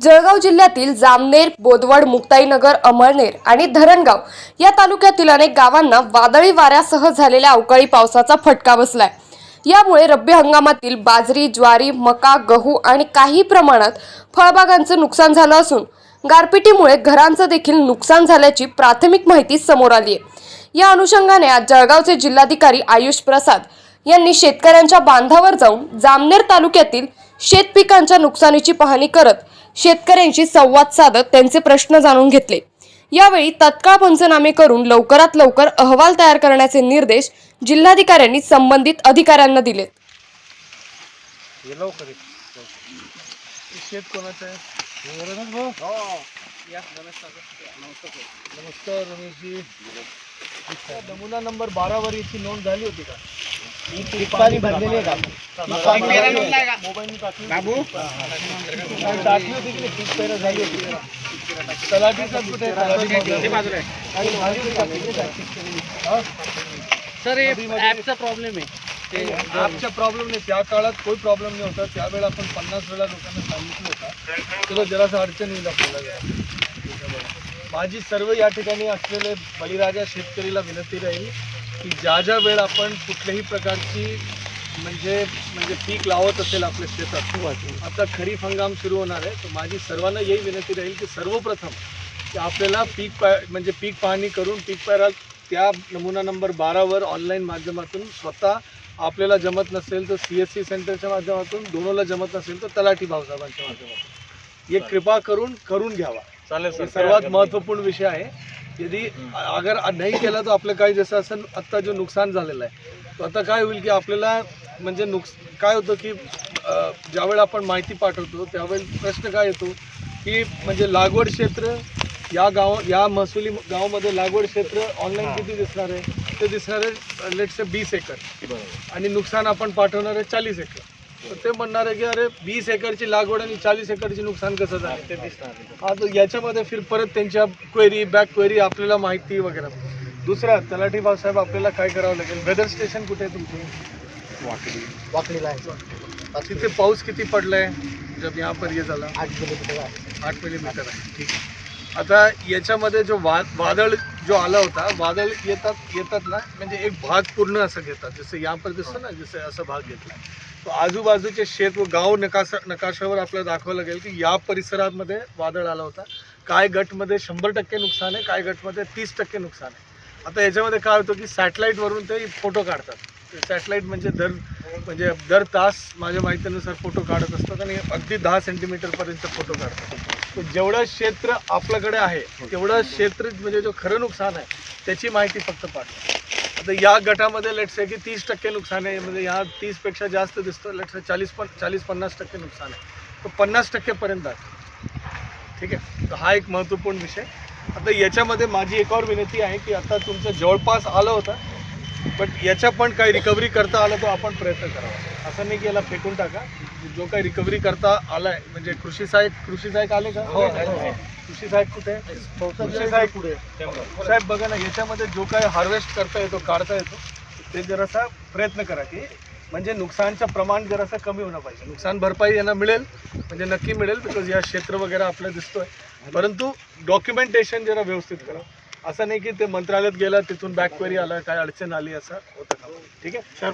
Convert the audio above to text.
जळगाव जिल्ह्यातील जामनेर बोदवड मुक्ताईनगर अमळनेर आणि धरणगाव या तालुक्यातील अनेक गावांना वादळी वाऱ्यासह झालेल्या अवकाळी पावसाचा फटका बसलाय. यामुळे रब्बी हंगामातील बाजरी ज्वारी मका गहू आणि काही प्रमाणात फळबागांचं नुकसान झालं असून गारपिटीमुळे घरांचं देखील नुकसान झाल्याची प्राथमिक माहिती समोर आली आहे या अनुषंगाने आज जळगावचे जिल्हाधिकारी आयुष प्रसाद यांनी शेतकऱ्यांच्या बांधावर जाऊन जामनेर तालुक्यातील शेतपिकांच्या नुकसानीची पाहणी करत शेतकऱ्यांशी संवाद साधत त्यांचे प्रश्न जाणून घेतले. यावेळी तत्काळ पंचनामे करून लवकरात लवकर अहवाल तयार करण्याचे निर्देश जिल्हाधिकाऱ्यांनी संबंधित अधिकाऱ्यांना दिलेत हे लवकर ये. हे शेत कोणाचं आहे? हे. रमेश भाऊ नमस्कार. रमेशजी. नमुना नंबर बारा वर याची नोंद झाली होती का? पाणी भरलेले आहे का? बाबू टाकली होती की? पीक पेरा झाली होती कुठे? सर हे ॲपचा प्रॉब्लेम आहे. ते ॲपचा प्रॉब्लेम नाही. त्या काळात काही प्रॉब्लेम नाही होता. त्यावेळेला आपण पन्नास वेळा लोकांना सांगितलं होतं. तुला जरासं अडचण येईल आपल्याला. माझी सर्व या ठिकाणी असलेले बळीराजा शेतकरीला विनंती राहील. की ज्या ज्या वेळ आपण कुठल्याही प्रकारची म्हणजे म्हणजे पीक लावत असेल आपल्या शेतात आता खरीप हंगाम सुरू होणार आहे. तर माझी सर्वांना यही विनंती राहील की सर्वप्रथम की आपल्याला पीक पा म्हणजे पीक पाहणी करून पीक पेरा त्या नमुना नंबर बारावर ऑनलाईन माध्यमातून स्वतः आपल्याला जमत नसेल तर सी एस सी सेंटरच्या माध्यमातून दोनोला जमत नसेल तर तलाठी भाऊसाहेबांच्या माध्यमातून. हे कृपा करून करून घ्यावा. चालेल सर. सर्वात महत्त्वपूर्ण विषय आहे. यदि अगर नाही केला तर आपलं काही जसं असं आत्ता जो नुकसान झालेलं आहे तो आता काय होईल की आपल्याला म्हणजे नुकस काय होतं की ज्यावेळेला आपण माहिती पाठवतो त्यावेळेला प्रश्न काय येतो की म्हणजे लागवड क्षेत्र या गाव या महसुली गावामध्ये लागवड क्षेत्र ऑनलाईन किती दिसणार आहे? ते दिसणार आहे लेट से बीस एकर. आणि नुकसान आपण पाठवणार आहे चाळीस एकर. तर ते म्हणणार आहे की अरे वीस एकरची लागवड आणि चाळीस एकरची नुकसान कसं झालं? ते दिसणार हा तर याच्यामध्ये फिर परत त्यांच्या क्वेरी बॅक क्वेरी आपल्याला माहिती वगैरे. दुसरा तलाठी भाऊसाहेब आपल्याला काय करावं लागेल? वेदर स्टेशन कुठे आहे तुमचं? वाकडीला आहे तिथे पाऊस किती पडलाय? जब यहाँ पर ये झाला. आठ किलोमीटर आहे. आठ मिलीमीटर आहे. ठीक आहे. आता याच्यामध्ये जो वा वादळ जो आला होता वादळ येतात येतात ना? म्हणजे एक भाग पूर्ण असं घेतात. जसं यहाँ पर दिसतं ना जसं असं भाग घेतला. आजूबाजूचे शेत व गाव नकाशा नकाशावर आपल्याला दाखवावं लागेल की या परिसरामध्ये वादळ आला होता. काय गटमध्ये शंभर टक्के नुकसान आहे काय गटमध्ये तीस टक्के नुकसान आहे. आता याच्यामध्ये काय होतं की सॅटेलाईटवरून ते फोटो काढतात. सॅटेलाईट म्हणजे दर म्हणजे दर तास माझ्या माहितीनुसार फोटो काढत असतात आणि अगदी दहा सेंटीमीटरपर्यंत फोटो काढतात. तर जेवढं क्षेत्र आपल्याकडे आहे तेवढं क्षेत्र म्हणजे जो खरं नुकसान आहे त्याची माहिती फक्त पाठवा. आता या गटामध्ये लेट्स आहे की तीस टक्के नुकसान आहे म्हणजे या तीसपेक्षा जास्त दिसतं लेट्स आहे चाळीस पण चाळीस पन्नास टक्के नुकसान आहे. तर पन्नास टक्केपर्यंत आहे. ठीक आहे? तर हा एक महत्त्वपूर्ण विषय. आता याच्यामध्ये माझी एक और विनंती आहे की आता तुमचं जवळपास आलं होतं बट याच्या पण काही रिकव्हरी करता आलं तर आपण प्रयत्न करावा असं नाही की याला फेकून टाका. जो काही रिकव्हरी करता आलाय म्हणजे कृषी सहाय्यक कृषी सहाय्यक आले का? हो. हो, हो. कृषी सहाय्यक कुठे? कृषी सहाय्यक कुठे? साहेब बघा ना याच्यामध्ये जो काही हार्वेस्ट करता येतो काढता येतो ते जरासा प्रयत्न करा की म्हणजे नुकसानचं प्रमाण जरासं कमी होणं पाहिजे. नुकसान भरपाई यांना मिळेल म्हणजे नक्की मिळेल बिकॉज या क्षेत्र वगैरे आपलं दिसतोय. परंतु डॉक्युमेंटेशन जरा व्यवस्थित करा. असं नाही की ते मंत्रालयात गेलं तिथून बॅक क्वेरी आला काय अडचण आली असं होतं का? ठीक आहे?